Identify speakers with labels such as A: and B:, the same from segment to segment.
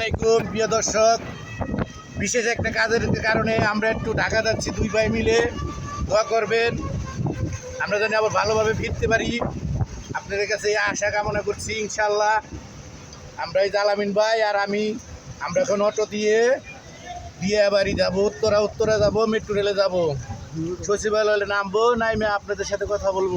A: আলাইকুম, প্রিয় দর্শক। বিশেষ একটা কাজের কারণে আমরা একটু ঢাকা যাচ্ছি দুই ভাই মিলে। দোয়া করবেন। আমরা যেন আবার ভালোভাবে ফিরতে পারি। আপনাদের কাছে আশা কামনা করছি ইনশাল্লাহ আমরা এই জালামিন ভাই আর আমি, আমরা এখন অটো দিয়ে বিয়ে বাড়ি যাব, উত্তরা উত্তরা যাব, মেট্রো রেলে যাব। সচিবালয়ে নামবো, নাইমে আপনাদের সাথে কথা বলব।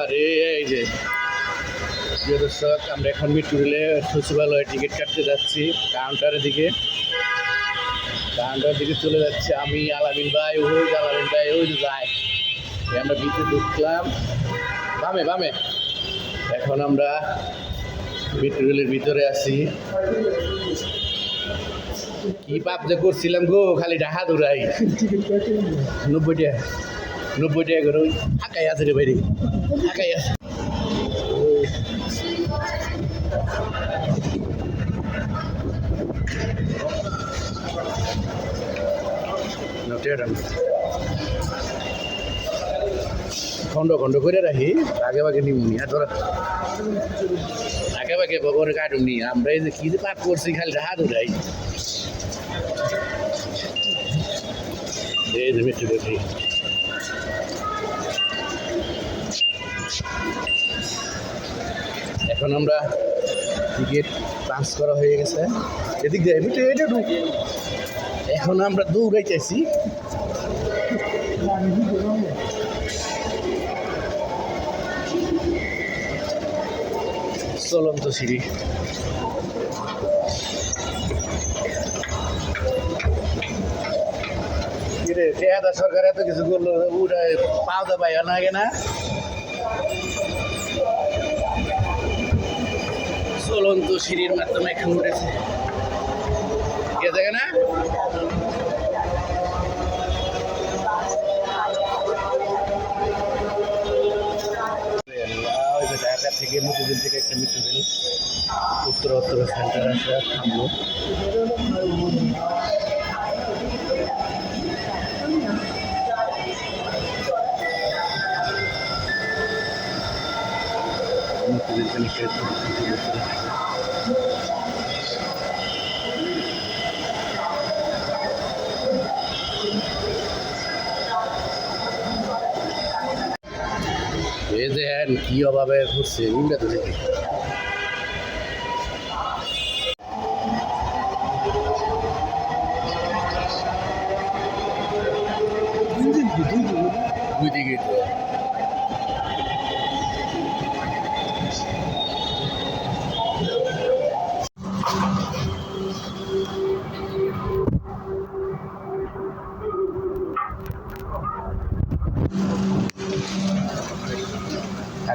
A: আরে, এই যে। দর্শক, আমরা এখন মেট্রো রেলে সচিবালয়ে টিকিট কাটতে যাচ্ছি কাউন্টারের দিকে। কাউন্টারের দিকে চলে যাচ্ছে আমি, আলামিন ভাই, ওই আলামিন ভাই, ওই যায় আমরা ভিতরে ঢুকলাম। বামে বামে। এখন আমরা মেট্রো রেলের ভিতরে আছি। কি পাপ যে করছিলাম গো, খালি ডাহা দৌড়াই। নব্বই টাকা নব্বই করে ওই ফাঁকাই আছে রে। বাইরে ফাঁকাই আছে। খন্ড খন্ড করে রাখি। আগে বাগে নিমুনি আর ধরো আগে বাগে বগরে কাটুনি আমরা এই যে কি যে পাপ করছি, খালি হাত উঠাই। এই যে এখন আমরা টিকিট পাস করা হয়ে গেছে। এদিক দিয়ে, এদিকে এটা ঢুক এখন আমরা দৌড়াইতেছি। চলন্ত সিঁড়ি। সরকার এত কিছু করল উঠায় পাওয়া পাই না। আগে চলন্ত সিঁড়ির মাধ্যমে এখন উঠেছে। না ওই যে ঢাকা থেকে মতিঝিল থেকে একটা মিটু রেল উত্তর উত্তর সেন্টার থেকে এই যে হ্যান কি অভাবে ঘুরছে উল্টা তো দুই দিকে